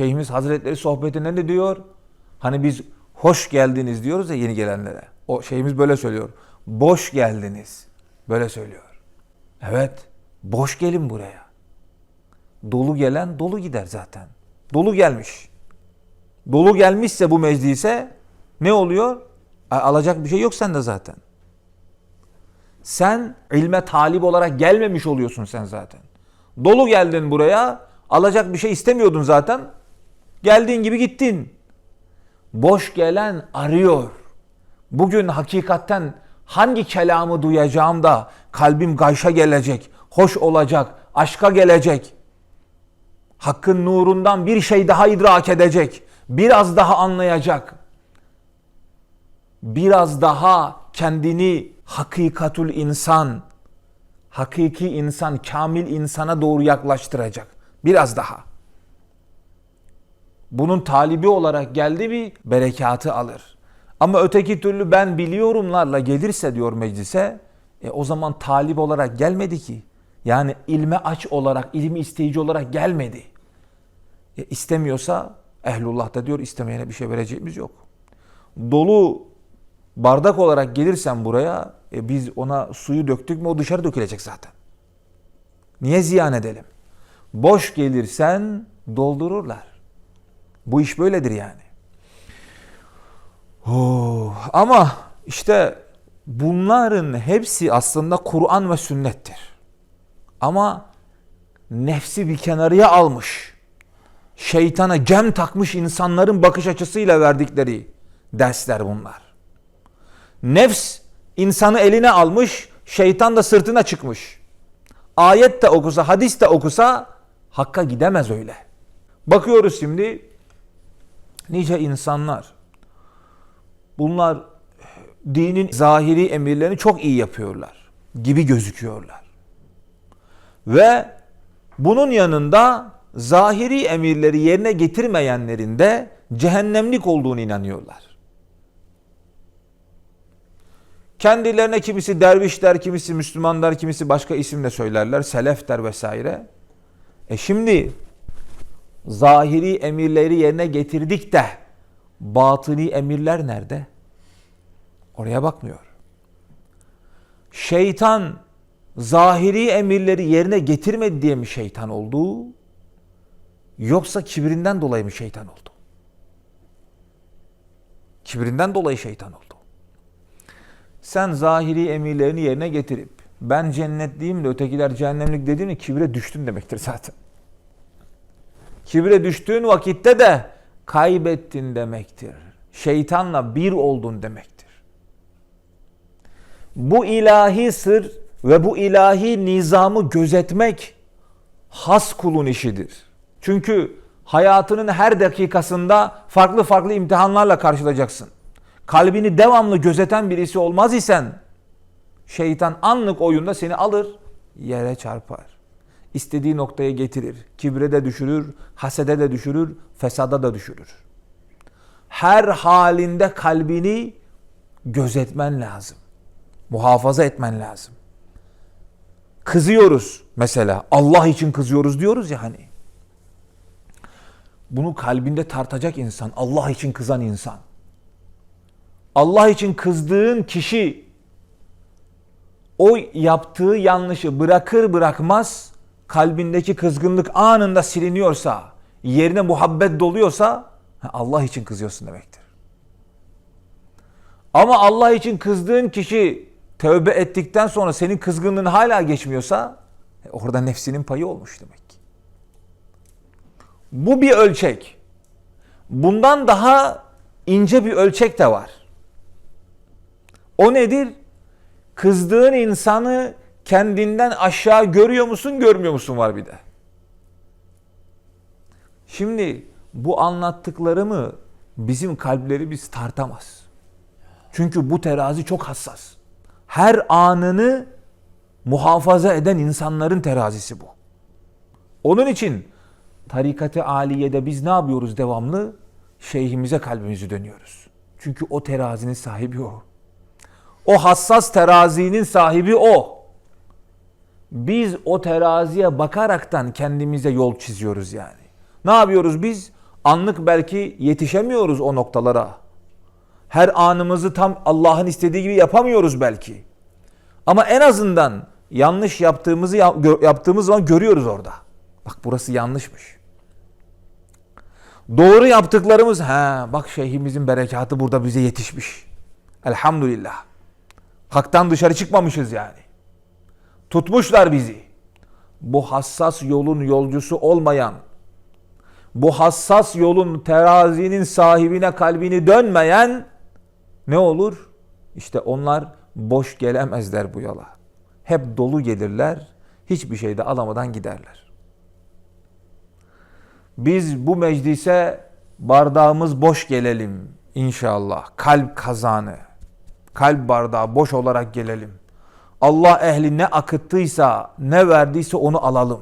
Şeyhimiz Hazretleri sohbetinde ne diyor? Hani biz hoş geldiniz diyoruz ya yeni gelenlere. O şeyhimiz böyle söylüyor. Boş geldiniz. Böyle söylüyor. Evet. Boş gelin buraya. Dolu gelen dolu gider zaten. Dolu gelmiş. Dolu gelmişse bu meclise ne oluyor? Alacak bir şey yok sende zaten. Sen ilme talip olarak gelmemiş oluyorsun sen zaten. Dolu geldin buraya, alacak bir şey istemiyordun zaten. Geldiğin gibi gittin. Boş gelen arıyor. Bugün hakikatten hangi kelamı duyacağım da kalbim gayşa gelecek, hoş olacak, aşka gelecek. Hakkın nurundan bir şey daha idrak edecek, biraz daha anlayacak. Biraz daha kendini hakikatul insan, hakiki insan, kamil insana doğru yaklaştıracak. Biraz daha. Bunun talibi olarak geldi bir berekatı alır. Ama öteki türlü ben biliyorumlarla gelirse diyor meclise, e, o zaman talip olarak gelmedi ki. Yani ilme aç olarak, ilmi isteyici olarak gelmedi. E, istemiyorsa ehlullah da diyor istemeyene bir şey vereceğimiz yok. Dolu bardak olarak gelirsen buraya e, biz ona suyu döktük mü o dışarı dökülecek zaten. Niye ziyan edelim? Boş gelirsen doldururlar. Bu iş böyledir yani. Oh, ama işte bunların hepsi aslında Kur'an ve sünnettir. Ama nefsi bir kenarıya almış. Şeytana gem takmış insanların bakış açısıyla verdikleri dersler bunlar. Nefs insanı eline almış, şeytan da sırtına çıkmış. Ayet de okusa, hadis de okusa hakka gidemez öyle. Bakıyoruz şimdi nice insanlar bunlar dinin zahiri emirlerini çok iyi yapıyorlar gibi gözüküyorlar. Ve bunun yanında zahiri emirleri yerine getirmeyenlerin de cehennemlik olduğunu inanıyorlar. Kendilerine kimisi derviş der, kimisi Müslüman der, kimisi başka isimle söylerler, selef der vesaire. E şimdi zahiri emirleri yerine getirdik de batıni emirler nerede? Oraya bakmıyor. Şeytan zahiri emirleri yerine getirmedi diye mi şeytan oldu? Yoksa kibrinden dolayı mı şeytan oldu? Kibrinden dolayı şeytan oldu. Sen zahiri emirlerini yerine getirip ben cennetliyim de ötekiler cehennemlik dediğini kibre düştün demektir zaten. Kibre düştüğün vakitte de kaybettin demektir. Şeytanla bir oldun demektir. Bu ilahi sır ve bu ilahi nizamı gözetmek has kulun işidir. Çünkü hayatının her dakikasında farklı farklı imtihanlarla karşılayacaksın. Kalbini devamlı gözeten birisi olmaz isen şeytan anlık oyunda seni alır, yere çarpar. İstediği noktaya getirir. Kibre de düşürür, hasede de düşürür, fesada da düşürür. Her halinde kalbini gözetmen lazım. Muhafaza etmen lazım. Kızıyoruz mesela. Allah için kızıyoruz diyoruz ya hani. Bunu kalbinde tartacak insan, Allah için kızan insan. Allah için kızdığın kişi o yaptığı yanlışı bırakır bırakmaz kalbindeki kızgınlık anında siliniyorsa, yerine muhabbet doluyorsa Allah için kızıyorsun demektir. Ama Allah için kızdığın kişi tövbe ettikten sonra senin kızgınlığın hala geçmiyorsa orada nefsinin payı olmuş demek. Bu bir ölçek. Bundan daha ince bir ölçek de var. O nedir? Kızdığın insanı kendinden aşağı görüyor musun, görmüyor musun var bir de. Şimdi bu anlattıklarımı bizim kalplerimiz tartamaz. Çünkü bu terazi çok hassas. Her anını muhafaza eden insanların terazisi bu. Onun için tarikatı aliyede biz ne yapıyoruz devamlı? Şeyhimize kalbimizi dönüyoruz. Çünkü o terazinin sahibi o. O hassas terazinin sahibi o. Biz o teraziye bakaraktan kendimize yol çiziyoruz yani. Ne yapıyoruz biz? Anlık belki yetişemiyoruz o noktalara. Her anımızı tam Allah'ın istediği gibi yapamıyoruz belki. Ama en azından yanlış yaptığımızı yaptığımız zaman görüyoruz orada. Bak burası yanlışmış. Doğru yaptıklarımız ha bak şeyhimizin berekatı burada bize yetişmiş. Elhamdülillah. Haktan dışarı çıkmamışız yani. Tutmuşlar bizi. Bu hassas yolun yolcusu olmayan, bu hassas yolun terazinin sahibine kalbini dönmeyen ne olur? İşte onlar boş gelemezler bu yola. Hep dolu gelirler, hiçbir şey de alamadan giderler. Biz bu meclise bardağımız boş gelelim inşallah. Kalp kazanı, kalp bardağı boş olarak gelelim. Allah ehli ne akıttıysa, ne verdiyse onu alalım.